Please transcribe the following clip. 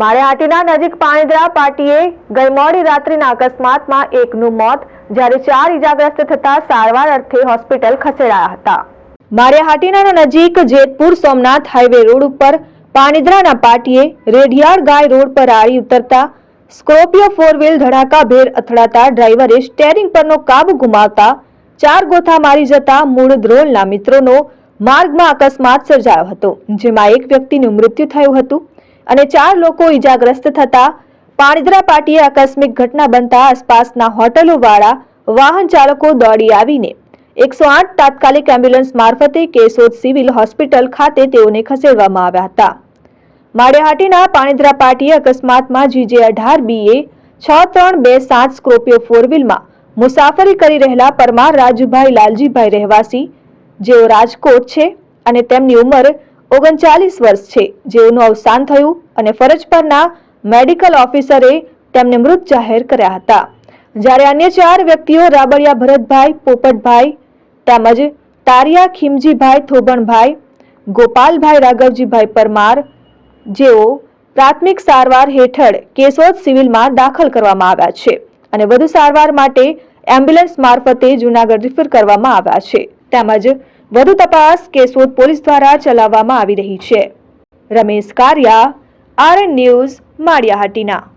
માળિયાહાટીના નજીક પાણીદ્રા પાટીએ ગઈ મોડી રાત્રિના અકસ્માતમાં એકનું મોત જ્યારે ચાર ઇજાગ્રસ્ત થતા સારવાર અર્થે હોસ્પિટલ ખસેડાયા હતા. માળિયાહાટીના નજીક જેતપુર સોમનાથ હાઈવે રોડ ઉપર પાણીદ્રાના પાટીએ રેઢિયાળ ગાય રોડ પર આડી ઉતરતા સ્કોર્પિયો ફોર વ્હીલ ધડાકાભેર અથડાતા ડ્રાઈવરે સ્ટેરિંગ પરનો કાબુ ગુમાવતા ચાર ગોથા મારી જતા મૂળ ધ્રોલના મિત્રોનો માર્ગમાં અકસ્માત સર્જાયો હતો, જેમાં એક વ્યક્તિનું મૃત્યુ થયું હતું. અને ચાર લોકો ઈજાગ્રસ્ત થતા પાણીદરા પાટીએ આકસ્મિક ઘટના બનતા આસપાસના હોટલો વાળા વાહન ચાલકો દોડી આવીને એકસો આઠ તાત્કાલિક એમ્બ્યુલન્સ મારફતે કેશોદ સિવિલ હોસ્પિટલ ખાતે તેઓને ખસેડવામાં આવ્યા હતા. માળિયાહાટીના પાણીદરા પાટીએ અકસ્માતમાં જીજે અઢાર, બીએ છ, ત્રણ, બે, સાત, સ્કોર્પિયો, ફોર વ્હીલમાં મુસાફરી કરી રહેલા પરમાર રાજુભાઈ લાલજીભાઈ રહેવાસી, જેઓ રાજકોટ છે અને તેમની ઉંમર ઓગણચાલીસ વર્ષ છે. જેઓનું અવસાન થયું અને ફરજ પરના મેડિકલ ઓફિસરે તેમને મૃત જાહેર કર્યા હતા. જ્યારે અન્ય ચાર વ્યક્તિઓ રાબડિયા ભરતભાઈ, પોપટભાઈ તેમજ તારિયા ખીમજીભાઈ થોબણભાઈ ગોપાલભાઈ રાઘવજીભાઈ પરમાર જેઓ પ્રાથમિક સારવાર હેઠળ કેશોદ સિવિલમાં દાખલ કરવામાં આવ્યા છે અને વધુ સારવાર માટે એમ્બ્યુલન્સ મારફતે જૂનાગઢ રિફર કરવામાં આવ્યા છે. તેમજ વધુ તપાસ કેશોદ પોલીસ દ્વારા ચલાવવામાં આવી રહી છે. Ramesh Kariya R N news Maliyahatina.